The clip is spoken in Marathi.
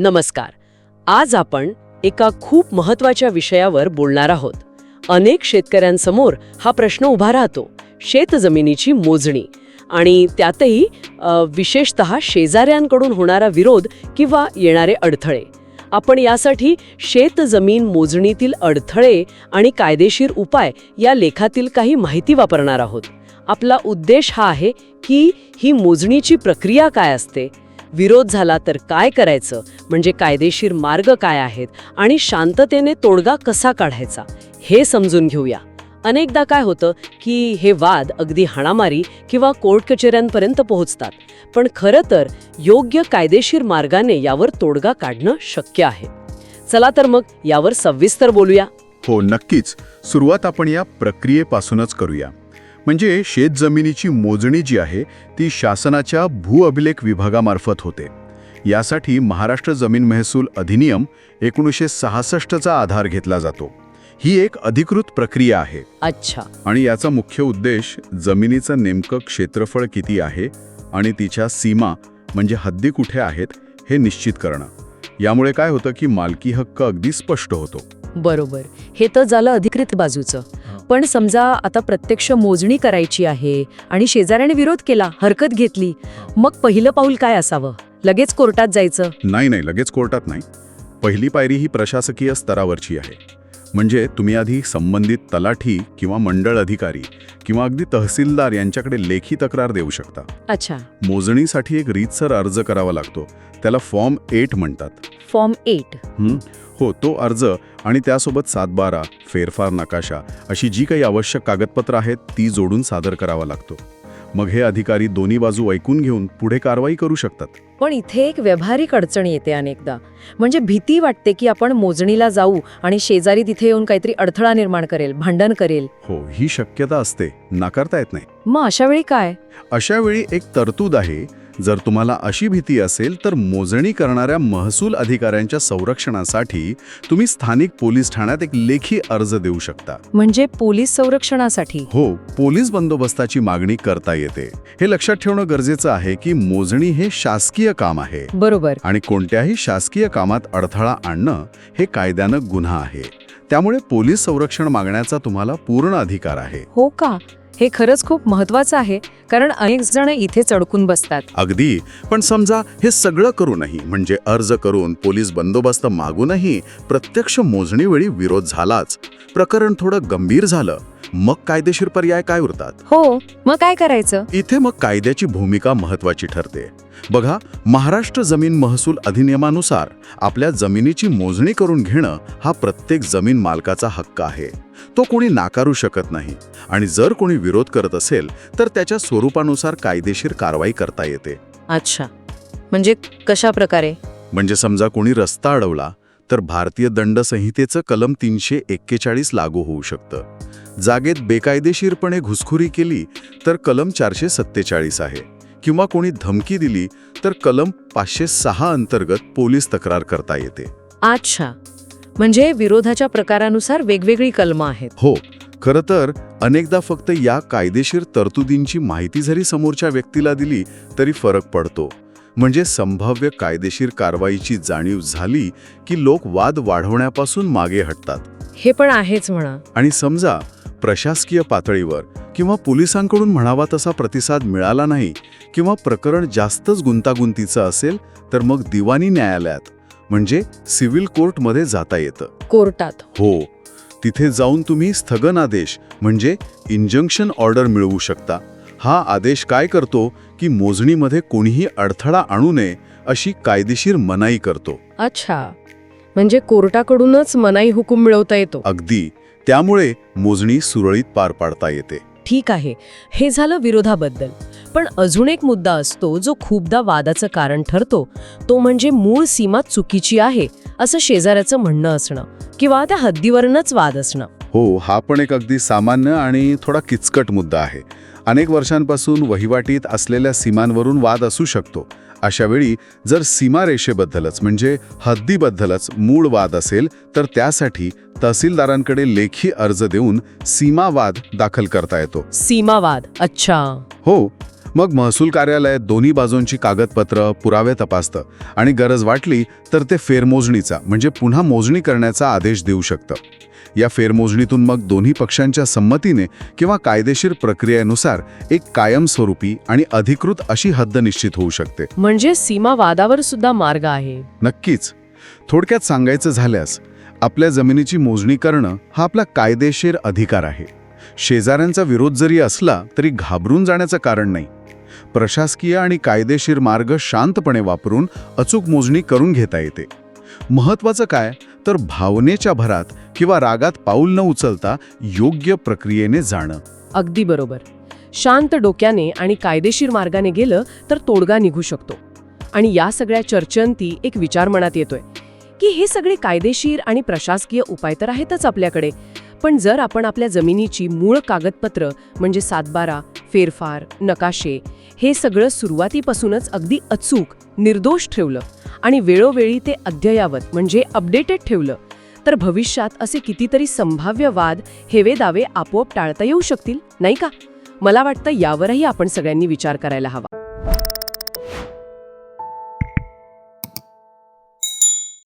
नमस्कार. आज आपण एका खूप महत्त्वाच्या विषयावर बोलणार आहोत. अनेक शेतकऱ्यांसमोर हा प्रश्न उभा राहतो शेतजमिनीची मोजणी. आणि त्यातही विशेषत विशेषतः शेजाऱ्यांकडून होणारा विरोध किंवा येणारे अडथळे. आपण यासाठी शेतजमीन मोजणीतील अडथळे आणि कायदेशीर उपाय या लेखातील काही माहिती वापरणार आहोत. आपला उद्देश हा आहे की ही मोजणीची प्रक्रिया काय असते? विरोध झाला तर काय करायचं? म्हणजे कायदेशीर मार्ग काय आहेत? आणि शांततेने तोडगा कसा काढायचा? हे समजून घेऊया. अनेकदा काय होतं की हे वाद अगदी हाणामारी किंवा कोर्ट कचेऱ्यांपर्यंत पोहोचतात. पण खरं तर योग्य कायदेशीर मार्गाने यावर तोडगा काढणं शक्य आहे. चला तर मग यावर सविस्तर बोलूया. हो नक्कीच. सुरुवात आपण या प्रक्रियेपासूनच करूया. म्हणजे शेतजमिनीची मोजणी जी आहे ती शासनाच्या भूअभिलेख विभागामार्फत होते. यासाठी महाराष्ट्र जमीन महसूल अधिनियम एकोणीसशे सहासष्टचा आधार घेतला जातो. ही एक अधिकृत प्रक्रिया आहे. अच्छा. आणि याचा मुख्य उद्देश जमिनीचं नेमकं क्षेत्रफळ किती आहे आणि तिच्या सीमा म्हणजे हद्दी कुठे आहेत हे निश्चित करणं. यामुळे काय होतं की मालकी हक्क अगदी स्पष्ट होतो. बरोबर. हे तर झालं अधिकृत बाजूचं. पण समजा आता प्रत्यक्ष मोजणी करायची आहे आणि शेजाऱ्याने विरोध केला हरकत घेतली मग पहिलं पाऊल काय असावं? लगेच कोर्टात जायचं? नाही नाही लगेच कोर्टात नाही. पहिली पायरी ही प्रशासकीय स्तरावरची आहे. म्हणजे तुम्ही आधी संबंधित तलाठी किंवा मंडळ अधिकारी किंवा अगदी तहसीलदार यांच्याकडे लेखी तक्रार देऊ शकता. अच्छा. मोजणीसाठी एक रीतसर अर्ज करावा लागतो. त्याला फॉर्म एट म्हणतात. Form eight. हं? तो अर्ज आणि त्यासोबत सातबारा फेरफार नकाशा अशी जी काही आवश्यक कागदपत्र आहेत ती जोडून सादर करावा लागतो. मग हे अधिकारी दोन्ही बाजू ऐकून घेऊन पुढे कारवाई करू शकतात. पण इथे एक व्यावहारिक अडचण येते अनेकदा. म्हणजे भीती वाटते की आपण मोजणीला जाऊ आणि शेजारी तिथे येऊन काहीतरी अडथळा निर्माण करेल भांडण करेल. हो ही शक्यता असते. नाकारता येत नाही. मग अशा वेळी काय? अशा वेळी एक तरतूद आहे जर तुम्हाला अशी भीती असेल तर मोजणी करणाऱ्या महसूल अधिकाऱ्यांच्या संरक्षणासाठी तुम्ही स्थानिक पोलीस ठाण्यात एक लेखी अर्ज देऊ शकता. म्हणजे पोलीस संरक्षणासाठी? हो पोलीस बंदोबस्ताची मागणी करता येते. हे लक्षात ठेवणं गरजेचं आहे की मोजणी हे शासकीय काम आहे. बरोबर. आणि कोणत्याही शासकीय कामात अडथळा आणणं हे कायद्यानं गुन्हा आहे. त्यामुळे पोलीस संरक्षण मागण्याचा तुम्हाला पूर्ण अधिकार आहे. हो का? हे खरंच खूप महत्वाचं आहे कारण अनेक जण इथे चडकून बसतात. अगदी. पण समजा हे सगळं करूनही म्हणजे अर्ज करून पोलीस बंदोबस्त मागूनही प्रत्यक्ष मोजणीवेळी विरोध झालाच. प्रकरण थोडं गंभीर झालं. मग कायदेशीर पर्याय काय उरतात? हो मग काय करायचं? इथे मग कायद्याची भूमिका महत्वाची ठरते. बघा महाराष्ट्र जमीन महसूल अधिनियमानुसार आपल्या जमिनीची मोजणी करून घेणं हा प्रत्येक जमीन मालकाचा हक्क आहे. तो कोणी नाकारू शकत नाही आणि जर कोणी विरोध करत असेल तर त्याच्या स्वरूपानुसार कायदेशीर कारवाई करता येते. अच्छा. म्हणजे कशा प्रकारे? म्हणजे समजा कोणी रस्ता अडवला तर भारतीय दंड संहितेचं कलम तीनशे एक्केचाळीस लागू होऊ शकतं. जागेत बेकायदेशीरपणे घुसखोरी केली तर कलम चारशे सत्तेचाळीस आहे. किंवा कोणी धमकी दिली तर कलम पाचशे सहा अंतर्गत पोलीस तक्रार करता येते. अच्छा. म्हणजे विरोधाच्या प्रकारानुसार वेगवेगळी कलमं आहेत. हो. खरं तर अनेकदा फक्त या कायदेशीर तरतुदींची माहिती जरी समोरच्या व्यक्तीला दिली तरी फरक पडतो. म्हणजे संभाव्य कायदेशीर कारवाईची जाणीव झाली की लोक वाद वाढवण्यापासून मागे हटतात. हे पण आहेच म्हणा. आणि समजा प्रशासकीय पातळीवर किंवा पोलिसांकडून म्हणावा तसा प्रतिसाद मिळाला नाही किंवा प्रकरण जास्तच गुंतागुंतीचं असेल तर मग दिवाणी न्यायालयात म्हणजे सिव्हिल कोर्टमध्ये जाता येतं. कोर्टात. हो. तिथे जाऊन तुम्ही स्थगनादेश म्हणजे इंजंक्शन ऑर्डर मिळवू शकता. हा आदेश काय करतो की मोजणीमध्ये कोणीही अडथळा आणू नये अशी कायदेशीर मनाई करतो. अच्छा. म्हणजे कोर्टाकडूनच मनाई हुकूम मिळवता येतो. अगदी. त्यामुळे मोजणी सुरळीत पार पाडता येते. ठीक आहे. हे झालं विरोधाबद्दल. पण अजून एक मुद्दा असतो जो खूपदा वादाचं कारण ठरतो. तो म्हणजे मूळ सीमा चुकीची आहे असं शेजाऱ्याचं म्हणणं असणं किंवा त्या हद्दीवरनच वाद असणं. हो हा पण एक अगदी सामान्य आणि थोडा किचकट मुद्दा आहे. अनेक वर्षांपासून वहिवाटीत असलेल्या सीमांवरून वाद असू शकतो. अशा वेळी जर सीमारेषेबद्दलच म्हणजे हद्दीबद्दलच मूळ वाद असेल तर त्यासाठी तहसीलदारांकडे लेखी अर्ज देऊन सीमावाद दाखल करता येतो. सीमावाद अच्छा. हो मग महसूल कार्यालय दोन्ही बाजूंची कागदपत्र पुरावे तपासतं आणि गरज वाटली तर ते फेरमोजणीचा म्हणजे पुन्हा मोजणी करण्याचा आदेश देऊ शकतं. या फेरमोजणीतून मग दोन्ही पक्षांच्या संमतीने किंवा कायदेशीर प्रक्रियेनुसार एक कायमस्वरूपी आणि अधिकृत अशी हद्द निश्चित होऊ शकते. म्हणजे सीमा वादावर सुद्धा मार्ग आहे. नक्कीच. थोडक्यात सांगायचं झाल्यास आपल्या जमिनीची मोजणी करणं हा आपला कायदेशीर अधिकार आहे. शेजाऱ्यांचा विरोध जरी असला तरी घाबरून जाण्याचं कारण नाही. प्रशासकीय आणि कायदेशीर मार्ग शांतपणे वापरून अचूक मोजणी करून घेता येते. महत्वाचं काय? तर भावनेच्या भरात किंवा रागात पाऊल न उचलता योग्य प्रक्रियेने जाणं. अगदी बरोबर. शांत डोक्याने आणि कायदेशीर मार्गाने गेलं तर तोडगा निघू शकतो. आणि या सगळ्या चर्चेंती एक विचार मनात येतोय की हे सगळे कायदेशीर आणि प्रशासकीय उपाय तर आहेतच आपल्याकडे. पण जर आपण आपल्या जमिनीची मूळ कागदपत्र म्हणजे सातबारा फेरफार नकाशे हे सगळं सुरुवातीपासूनच अगदी अचूक निर्दोष ठेवलं आणि वेळोवेळी ते अद्ययावत म्हणजे अपडेटेड ठेवलं. तर भविष्यात असे कितीतरी संभाव्य वाद हेवे दावे आपोआप टाळता येऊ शकतील नाही का? मला वाटतं यावरही आपण सगळ्यांनी विचार करायला हवा.